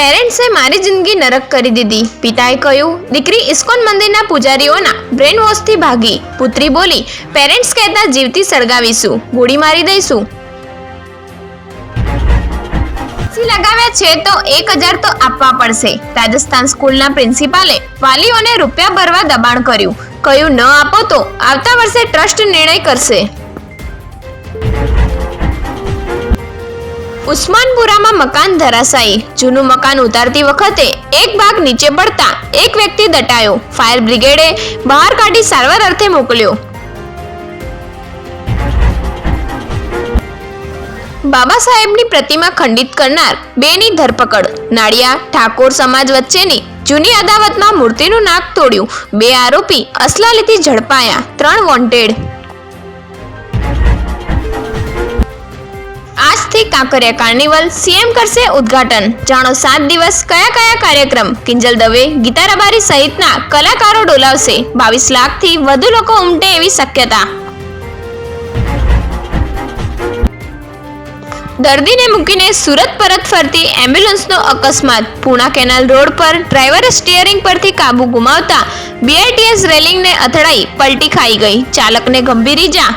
પેરેન્ટ્સે મારી જિંદગી નરક કરી દીધી. પિતાએ કહ્યું, દીકરી ઇસ્કોન મંદિરના પૂજારીઓના બ્રેન વોશથી ભાગી. પુત્રી બોલી, પેરેન્ટ્સ કહેતા જીવતી સળગાવીશું. ગોળી મારી દઈશું. લગાવ્યા છે તો એક હજાર તો આપવા પડશે. રાજસ્થાન સ્કૂલના પ્રિન્સિપાલે વાલીઓને રૂપિયા ભરવા દબાણ કર્યું. કહ્યું, ન આપો તો આવતા વર્ષે ટ્રસ્ટ નિર્ણય કરશે. ઉસ્માનપુરામાં મકાન ધરાશાયી. જૂનું મકાન ઉતારતી વખતે એક ભાગ નીચે પડતા એક વ્યક્તિ દટાયો. ફાયર બ્રિગેડે બહાર કાઢી સારવાર અર્થે મોકલ્યો. બાબા સાહેબની પ્રતિમા ખંડિત કરનાર બેની ધરપકડ. નાળિયા, ઠાકોર સમાજ વચ્ચેની જૂની અદાવતમાં મૂર્તિનું નાક તોડ્યું. બે આરોપી અસલાલીથી ઝડપાયા. ત્રણ વોન્ટેડ આજથી કાંકરિયા કાર્નિવલ સીએમ કરશે ઉદ્ઘાટન. જાણો સાત દિવસ કયા કયા કાર્યક્રમ? કિંજલ દવે ગીતા રબારી સહિતના કલાકારો ડોલાવશે. બાવીસ લાખથી વધુ લોકો ઉમટે એવી શક્યતા. દર્દીને મૂકીને સુરત પરત ફરતી એમ્બ્યુલન્સનો અકસ્માત. પૂણા કેનાલ રોડ પર ડ્રાઈવર સ્ટીયરિંગ પરથી કાબુ ગુમાવતા બીઆરટીએસ રેલિંગને અથડાઈ પલટી ખાઈ ગઈ. ચાલકને ગંભીર ઈજા.